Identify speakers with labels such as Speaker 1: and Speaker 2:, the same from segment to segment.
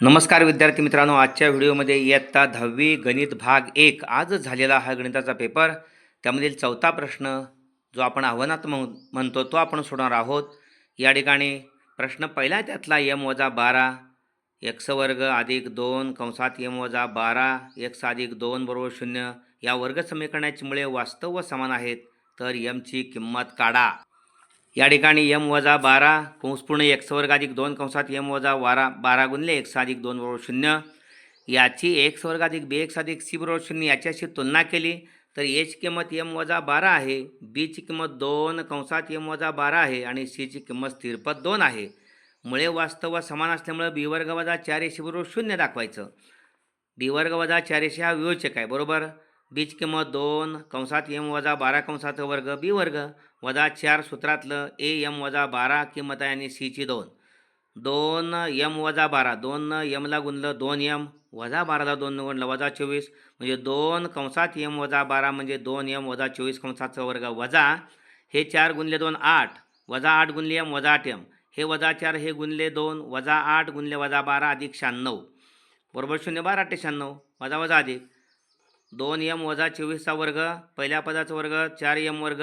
Speaker 1: नमस्कार विद्यार्थी मित्रांनो आजच्या व्हिडिओमध्ये इयत्ता दहावी गणित भाग एक आज झालेला हा गणिताचा पेपर. त्यामधील चौथा प्रश्न जो आपण आव्हानात म्हण म्हणतो तो आपण सोडणार आहोत. या ठिकाणी प्रश्न पहिला त्यातला यम वजा बारा एक्स वर्ग अधिक दोन कंसात यम वजा बारा एक्स अधिक दोन बरोबर शून्य या वर्ग समीकरणाची मुळे वास्तव व समान आहेत. तर यमची किंमत काढा. या ठिकाणी यम वजा बारा कंसपूर्ण एक्स वर्ग अधिक दोन कंसात यम वजा बारा बारा गुणले एक्स अधिक दोन बरोबर शून्य. याची एक्स वर्ग अधिक बी एक्स अधिक सी बरोबर शून्य याच्याशी तुलना केली तर एची किंमत यम वजा बारा आहे बीची किंमत दोन कंसात यम वजा बारा आहे आणि सीची किंमत स्थिरपद दोन आहे. मुळे वास्तव समान असल्यामुळे बी वर्ग वजा चार एशी बरोबर शून्य दाखवायचं. बी वर्ग वजा चार एशी हा विवेचक आहे बरोबर? बीची किंमत दोन कंसात यम वजा बारा कंसात वर्ग बी वर्ग. वजा चार सूत्रातलं ए यम वजा बारा किंमत आहे आणि सीची दोन. दोन यम वजा बारा दोन यमला गुणलं दोन यम वजा बाराला दोन गुणलं वजा चोवीस म्हणजे दोन कंसात यम वजा बारा म्हणजे दोन यम वजा चोवीस कंसाचा वर्ग वजा हे चार गुणले दोन आठ वजा आठ गुणले यम वजा आठ यम. हे वजा चार हे गुणले दोन वजा आठ गुणले वजा बारा अधिक शहाण्णव. बरोबर शून्य बारा अठ्ठे शहाण्णव वजा वजा अधिक. दोन यम वजा चोवीसचा वर्ग पहिल्या पदाचा वर्ग चार यम वर्ग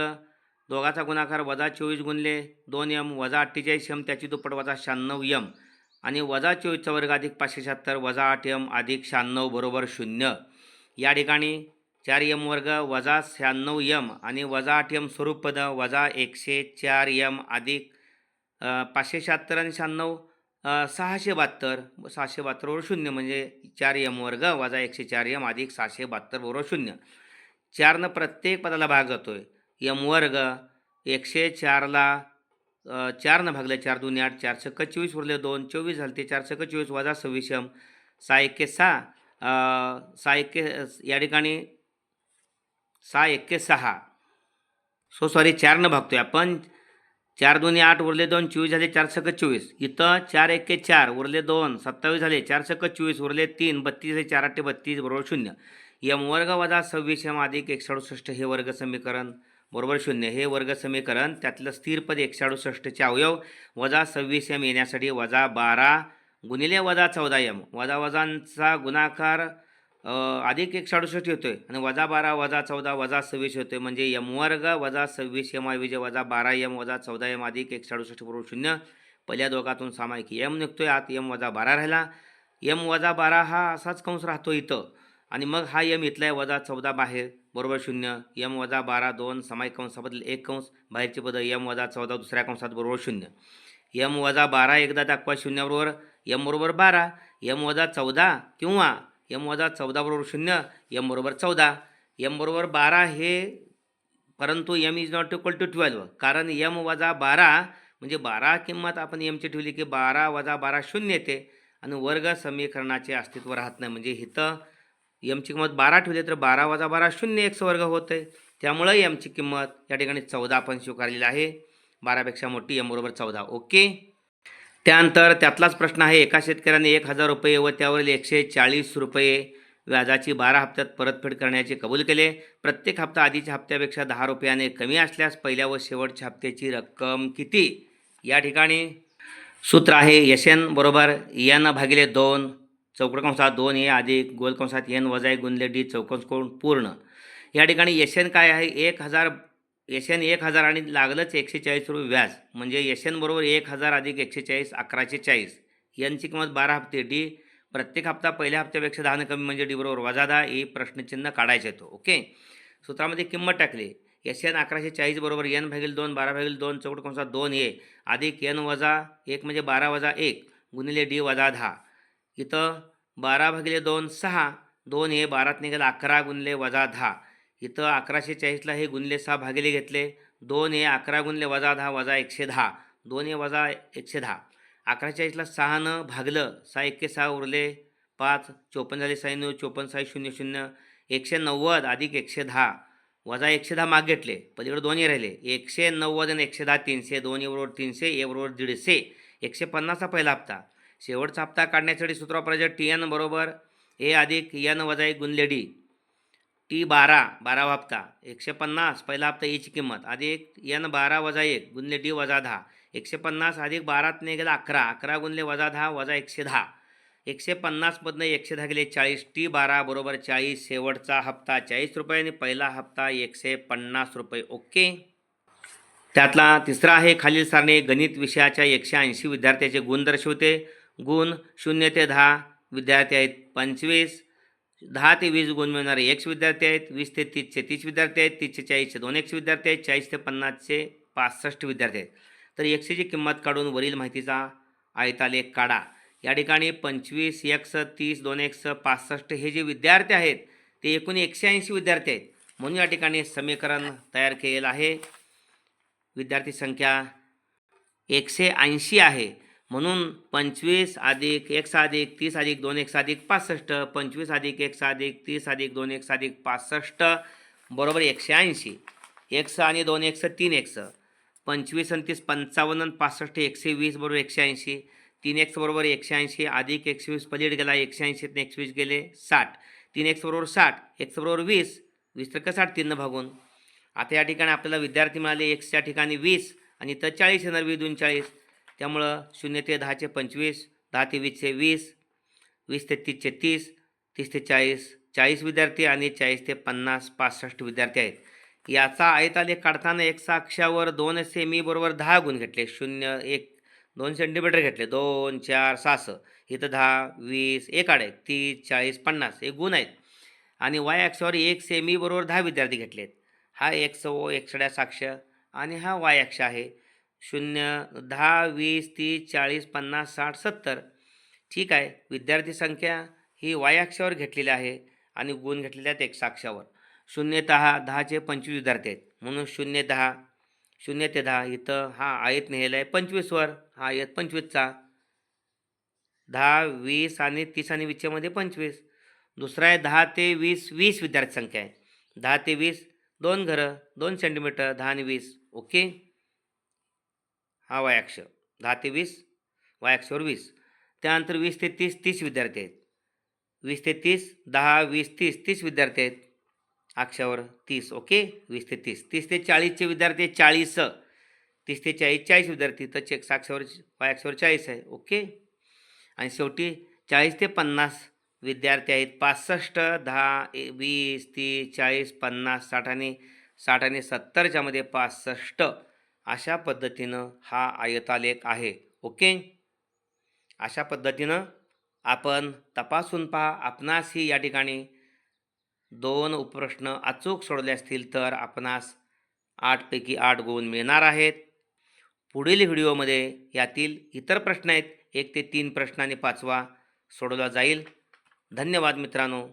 Speaker 1: दोघाचा गुणाकार वजा चोवीस गुणले दोन यम वजा अठ्ठेचाळीस यम त्याची दुप्पट वजा शहाण्णव यम आणि वजा चोवीसचा वर्ग अधिक पाचशे शहात्तर वजा आठ यम अधिक शहाण्णव बरोबर शून्य. या ठिकाणी चार यम वर्ग वजा शहाण्णव यम आणि वजा आठ यम स्वरूप पद वजा एकशे चार यम अधिक पाचशे शहात्तर आणि शहाण्णव सहाशे बहात्तर. सहाशे बहात्तरवर शून्य म्हणजे चार यम वर्ग वजा एकशे चार यम अधिक सहाशे बहात्तर बरोबर शून्य. चारनं प्रत्येक पदाला भाग जातो आहे यम वर्ग एकशे चारला चारनं भागले चार दोन्ही आठ चार छक्क चोवीस उरले दोन चोवीस झाले ते चार छक्क चोवीस वजा सव्वीसम सहा एक्के सहा सहा एक्के या ठिकाणी सहा एक्के सहा. सो सॉरी चारनं भागतोय आपण. चार दोन्ही आठ उरले दोन चोवीस झाले चार छक्क चोवीस. इथं चार एक्के चार उरले दोन सत्तावीस झाले चार छक्क चोवीस उरले तीन बत्तीस झाले चार आठे बत्तीस बरोबर शून्य. यम वर्ग वजा सव्वीस यम अधिक एकशे अडुसष्ट हे वर्ग समीकरण बरोबर शून्य. हे वर्ग समीकरण त्यातलं स्थिर पद एकशे अडुसष्टचे अवयव वजा सव्वीस एम येण्यासाठी वजा बारा गुणिले वजा चौदा यम वजा वजांचा गुणाकार अधिक एकशे अडुसष्ट आहे आणि वजा बारा वजा चौदा वजा सव्वीस आहे म्हणजे यम वर्ग वजा सव्वीस एम ऐवजी वजा बारा यम वजा चौदा यम अधिक एकशे अडुसष्ट बरोबर शून्य. पहिल्या दोघातून सामायिक यम आहे आत यम वजा बारा राहिला. यम वजा बारा हा असाच कंस राहतो इथं. आणि मग हा यम इथला आहे वजा चौदा बाहेर बरोबर शून्य. यम वजा बारा दोन समाय कंसाबद्दल एक कंस बाहेरचे पद. यम वजा चौदा दुसऱ्या कंसात बरोबर शून्य. यम वजा बारा एकदा दाखवा शून्याबरोबर. यम बरोबर बारा. यम वजा चौदा किंवा यम वजा चौदा बरोबर शून्य यम बरोबर चौदा. यम बरोबर बारा हे परंतु M is not equal to twelve कारण यम वजा बारा म्हणजे बारा किंमत आपण यमची ठेवली की बारा वजा बारा शून्य येते. आणि वर्ग समीकरणाचे अस्तित्व राहत नाही. म्हणजे इथं यमची किंमत बारा ठेवली तर बारा वजा बारा शून्य एक वर्ग आहे त्यामुळं यमची किंमत या ठिकाणी चौदा आपण स्वीकारलेली आहे. बारापेक्षा मोठी यम बरोबर चौदा. ओके? त्यानंतर त्यातलाच प्रश्न आहे एका शेतकऱ्याने एक हजार रुपये व त्यावरील एकशे चाळीस रुपये व्याजाची बारा हप्त्यात परतफेड करण्याचे कबूल केले. प्रत्येक हप्ता आधीच्या हप्त्यापेक्षा दहा रुपयाने कमी असल्यास पहिल्या व शेवटच्या हप्त्याची रक्कम किती? या ठिकाणी सूत्र आहे यशन बरोबर यन भागिले दोन चौकड कंसात दोन ए अधिक गोल कंसात एन वजा एक गुणले डी चौकस कोण पूर्ण. या ठिकाणी एन काय आहे? एक हजार एन एक हजार आणि लागलंच एकशे चाळीस रुपये व्याज. म्हणजे एन बरोबर एक हजार अधिक एकशे चाळीस अकराशे चाळीस. यांची किंमत बारा हप्ते डी प्रत्येक हप्ता पहिल्या हप्त्यापेक्षा दहानं कमी म्हणजे डी बरोबर वजा दहा हे प्रश्नचिन्ह काढायचं येतो ओके? सूत्रामध्ये किंमत टाकली. एस एन अकराशे चाळीस बरोबर एन भागील दोन बारा भागील दोन चौकट कंसात दोन ए. अधिक एन वजा एक म्हणजे बारा वजा एक गुणिले डी वजा दहा. इथं बारा भागिले दोन सहा दोन हे बारात निघाले अकरा गुणले वजा दहा. इथं अकराशे चाळीसला हे गुणले सहा भागिले घेतले दोन हे अकरा गुणले वजा दहा वजा एकशे दहा. दोन हे वजा एकशे दहा. अकरा चाळीसला सहानं भागलं सहा एक्के सहा उरले पाच चोपन्न झाले साई नऊ चोपन्न साई शून्य शून्य एकशे नव्वद अधिक एकशे दहा. वजा एकशे दहा माग घेतले पलीकडे दोन्ही राहिले एकशे नव्वद आणि एकशे दहा तीनशे दोन्ही बरोबर तीनशे ए बरोबर दीडशे एकशे पन्नासचा पहिला हप्ता. शेवटचा हप्ता काढण्यासाठी सूत्र वापरायचं टी एन बरोबर. ए अधिक एन वजा एक गुणले डी. टी बारा बारावा हप्ता. एकशे पन्नास पहिला हप्ता एची किंमत. अधिक एन बारा वजा एक गुणले डी वजा दहा. एकशे पन्नास अधिक बारात गेला अकरा. अकरा गुणले वजा दहा वजा एकशे दहा. एकशे पन्नासमधनं एकशे दहा गेले चाळीस. टी बारा बरोबर चाळीस. शेवटचा हप्ता चाळीस रुपये आणि पहिला हप्ता एकशे पन्नास रुपये. ओके? त्यातला तिसरा आहे खालील सारणी गणित विषयाच्या एकशे ऐंशी विद्यार्थ्याचे गुण दर्शवते. गुण शून्य ते दहा विद्यार्थी आहेत पंचवीस. दहा ते वीस गुण मिळणारे एकशे विद्यार्थी आहेत वीस ते तीसशे तीस विद्यार्थी आहेत तीसशे चाळीसशे दोन एकशे विद्यार्थी आहेत चाळीस ते पन्नासशे पासष्ट विद्यार्थी आहेत. तर एकशेची किंमत काढून वरील माहितीचा आयतालेख काढा. या ठिकाणी पंचवीस एक्स तीस दोन एक्स पासष्ट हे जे विद्यार्थी आहेत ते एकूण एकशे ऐंशी विद्यार्थी आहेत. म्हणून या ठिकाणी समीकरण तयार केलेलं आहे. विद्यार्थी संख्या एकशे ऐंशी आहे. म्हणून पंचवीस अधिक एक साधिक तीस अधिक दोन एक साधिक पासष्ट पंचवीस अधिक एक साधिक तीस अधिक दोन एक साधिक पासष्ट बरोबर एकशे ऐंशी. एक्स आणि दोन एक्स तीन एक्स. पंचवीस आणि तीस पंचावन्न आणि पासष्ट एकशे वीस बरोबर एकशे ऐंशी. तीन एक्स बरोबर एकशे ऐंशी अधिक एकशे वीस पलीड गेला एकशे ऐंशीतनं एकशे वीस गेले साठ. तीन एक्स बरोबर साठ एक्स बरोबर वीस वीस तर का साठ तीननं भागून. आता या ठिकाणी आपल्याला विद्यार्थी मिळाले एक्सच्या ठिकाणी वीस आणि तर चाळीस येणार वीस दोन चाळीस. त्यामुळं शून्य ते दहाचे पंचवीस दहा ते वीसचे वीस वीस ते तीसचे तीस तीस ते चाळीस चाळीस विद्यार्थी आणि चाळीस ते पन्नास पासष्ट विद्यार्थी आहेत. याचा आयतालेख काढताना एक अक्षावर दोन सेमी बरोबर दहा गुण घेतले. शून्य एक दोन सेंटीमीटर घेतले. दोन चार सहास. इथं दहा वीस एक आड तीस चाळीस पन्नास हे गुण आहेत. आणि वाय अक्षावर एक सेमी बरोबर दहा विद्यार्थी घेतलेत. हा एक ओ एक्सड्या साक्ष आणि हा वाय अक्ष आहे. शून्य दहा वीस तीस चाळीस पन्नास साठ सत्तर. ठीक आहे. विद्यार्थी संख्या ही वायाक्षावर घेतलेली आहे आणि गुण घेतलेले आहेत एक साक्षावर शून्य दहा दहाचे पंचवीस विद्यार्थी आहेत. म्हणून शून्य दहा शून्य ते दहा इथं हा आयत नेलेला आहे पंचवीसवर हा आयत पंचवीसचा. दहा वीस आणि तीस आणि वीसच्यामध्ये पंचवीस. दुसरा आहे दहा ते वीस वीस विद्यार्थी संख्या आहे. दहा ते वीस दोन घरं दोन सेंटीमीटर दहा आणि वीस. ओके? हा वयाक्ष दहा ते वीस वाय वीस. त्यानंतर वीस ते तीस तीस विद्यार्थी आहेत. वीस ते तीस दहा वीस तीस तीस विद्यार्थी आहेत. अक्षावर तीस ओके? वीस ते तीस. तीस ते चाळीसचे विद्यार्थी चाळीस. तीस ते चाळीस चाळीस विद्यार्थी तर चेक साक्षावर वायाक्षावर चाळीस आहे ओके? आणि शेवटी चाळीस ते पन्नास विद्यार्थी आहेत. पासष्ट दहा ए- वीस तीस चाळीस पन्नास साठ आणि साठ आणि सत्तरच्यामध्ये पासष्ट. अशा पद्धतीनं हा आयतालेख आहे ओके? अशा पद्धतीनं आपण तपासून पहा आपणासही या ठिकाणी दोन उपप्रश्न अचूक सोडले असतील तर आपणास आठपैकी आठ गुण मिळणार आहेत. पुढील व्हिडिओमध्ये यातील इतर प्रश्न आहेत एक ते तीन प्रश्न आणि पाचवा सोडवला जाईल. धन्यवाद मित्रांनो.